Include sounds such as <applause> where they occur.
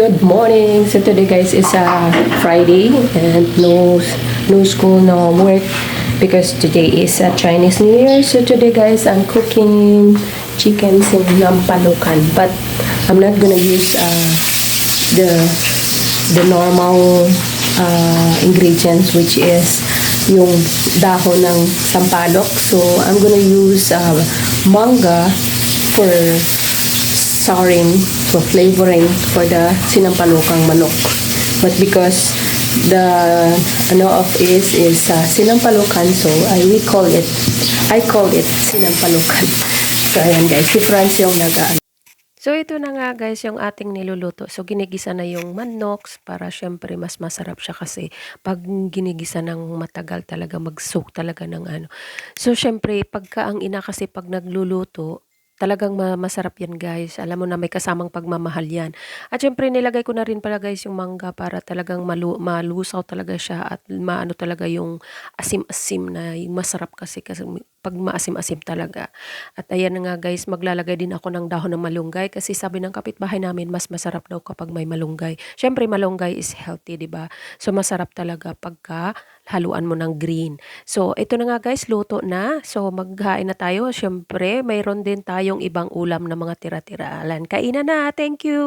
Good morning. So today guys is a Friday and no no school, no work because today is a Chinese New Year. So today guys I'm cooking chicken sinampalukan but I'm not gonna use uh, the the normal uh, ingredients which is yung dahon ng sampalok. So I'm gonna use uh, manga for souring for flavoring for the sinampalukang manok. But because the ano of is is uh, sinampalukan so I we call it I call it sinampalukan. <laughs> So ayan guys, difference yung naga So ito na nga guys yung ating niluluto. So ginigisa na yung manok para syempre mas masarap siya kasi pag ginigisa ng matagal talaga mag-soak talaga ng ano. So syempre pagka ang ina kasi pag nagluluto Talagang ma masarap 'yan guys, alam mo na may kasamang pagmamahal 'yan. At siyempre nilagay ko na rin pala guys yung mangga para talagang malu malusaw talaga siya at maano talaga yung asim-asim na yung masarap kasi kasi 'pag maasim-asim talaga. At ayan na nga guys, maglalagay din ako ng dahon ng malunggay kasi sabi ng kapitbahay namin mas masarap daw kapag may malunggay. Siyempre malunggay is healthy, 'di ba? So masarap talaga pagka haluan mo ng green. So ito na nga guys, luto na. So maghain na tayo. Siyempre, mayroon din tayong ibang ulam na mga tira-tira. Alan, kainan na. Thank you.